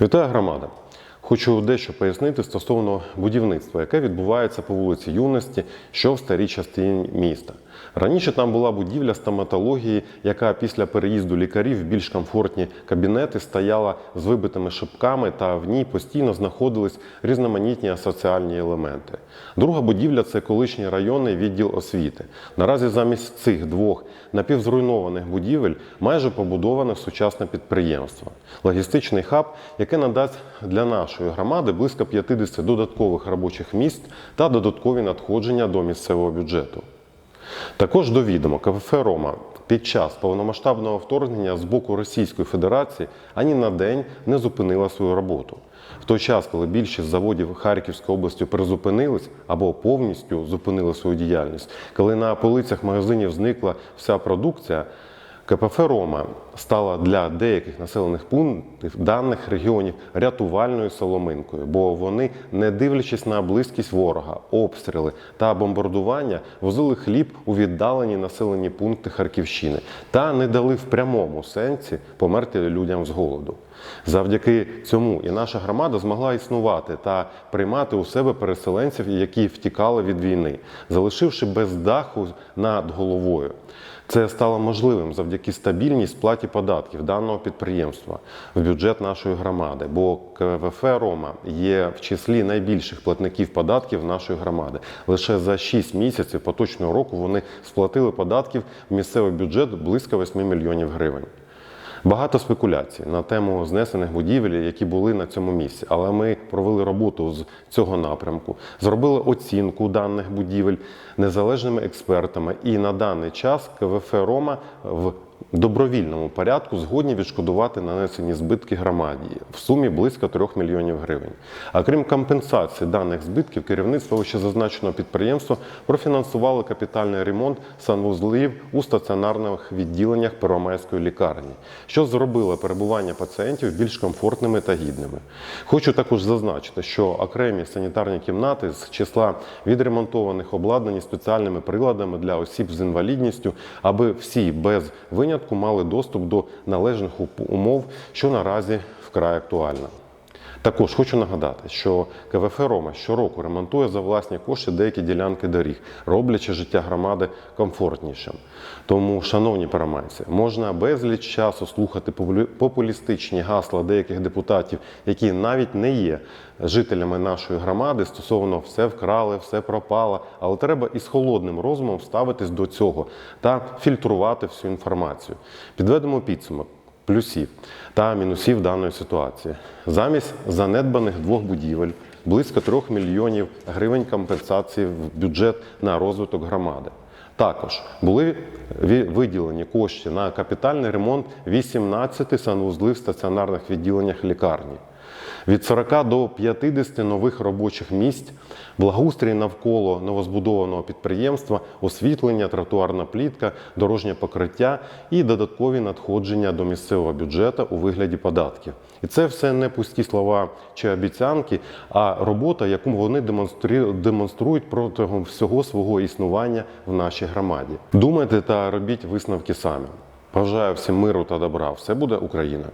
Вітаю громада! Хочу дещо пояснити стосовно будівництва, яке відбувається по вулиці Юності, що в старій частині міста. Раніше там була будівля стоматології, яка після переїзду лікарів в більш комфортні кабінети стояла з вибитими шибками, та в ній постійно знаходились різноманітні асоціальні елементи. Друга будівля це колишній районний відділ освіти. Наразі замість цих двох напівзруйнованих будівель майже побудоване сучасне підприємство, логістичний хаб, яке надасть для нашої громади близько 50 додаткових робочих місць та додаткові надходження до місцевого бюджету. Також до відома КФФ Рома під час повномасштабного вторгнення з боку Російської Федерації ані на день не зупинила свою роботу. В той час, коли більшість заводів Харківської області призупинились або повністю зупинили свою діяльність, коли на полицях магазинів зникла вся продукція, КПФ Рома стала для деяких населених пунктів даних регіонів рятувальною соломинкою, бо вони, не дивлячись на близькість ворога, обстріли та бомбардування, возили хліб у віддалені населені пункти Харківщини та не дали в прямому сенсі померти людям з голоду. Завдяки цьому і наша громада змогла існувати та приймати у себе переселенців, які втікали від війни, залишивши без даху над головою. Це стало можливим завдяки стабільній сплаті податків даного підприємства в бюджет нашої громади, бо КВФ Рома є в числі найбільших платників податків нашої громади. Лише за 6 місяців поточного року вони сплатили податків в місцевий бюджет близько 8 мільйонів гривень. Багато спекуляцій на тему знесених будівель, які були на цьому місці. Але ми провели роботу з цього напрямку, зробили оцінку даних будівель незалежними експертами. І на даний час КВФ Рома в добровільному порядку згодні відшкодувати нанесені збитки громаді в сумі близько 3 мільйонів гривень. А крім компенсації даних збитків, керівництво вищезазначеного підприємства профінансувало капітальний ремонт санвузлів у стаціонарних відділеннях Первомайської лікарні, що зробило перебування пацієнтів більш комфортними та гідними. Хочу також зазначити, що окремі санітарні кімнати з числа відремонтованих обладнані спеціальними приладами для осіб з інвалідністю, аби всі без винятку мали доступ до належних умов, що наразі вкрай актуально. Також хочу нагадати, що КВФ Рома щороку ремонтує за власні кошти деякі ділянки доріг, роблячи життя громади комфортнішим. Тому, шановні переманці, можна безліч часу слухати популістичні гасла деяких депутатів, які навіть не є жителями нашої громади, стосовно все вкрали, все пропало. Але треба із холодним розумом ставитись до цього та фільтрувати всю інформацію. Підведемо підсумок плюсів та мінусів даної ситуації. Замість занедбаних двох будівель близько 3 мільйонів гривень компенсації в бюджет на розвиток громади. Також були виділені кошти на капітальний ремонт 18 санвузлів в стаціонарних відділеннях лікарні. Від 40 до 50 нових робочих місць, благоустрій навколо новозбудованого підприємства, освітлення, тротуарна плітка, дорожнє покриття і додаткові надходження до місцевого бюджету у вигляді податків. І це все не пусті слова чи обіцянки, а робота, яку вони демонструють протягом всього свого існування в нашій громаді. Думайте та робіть висновки самі. Бажаю всім миру та добра. Все буде Україна!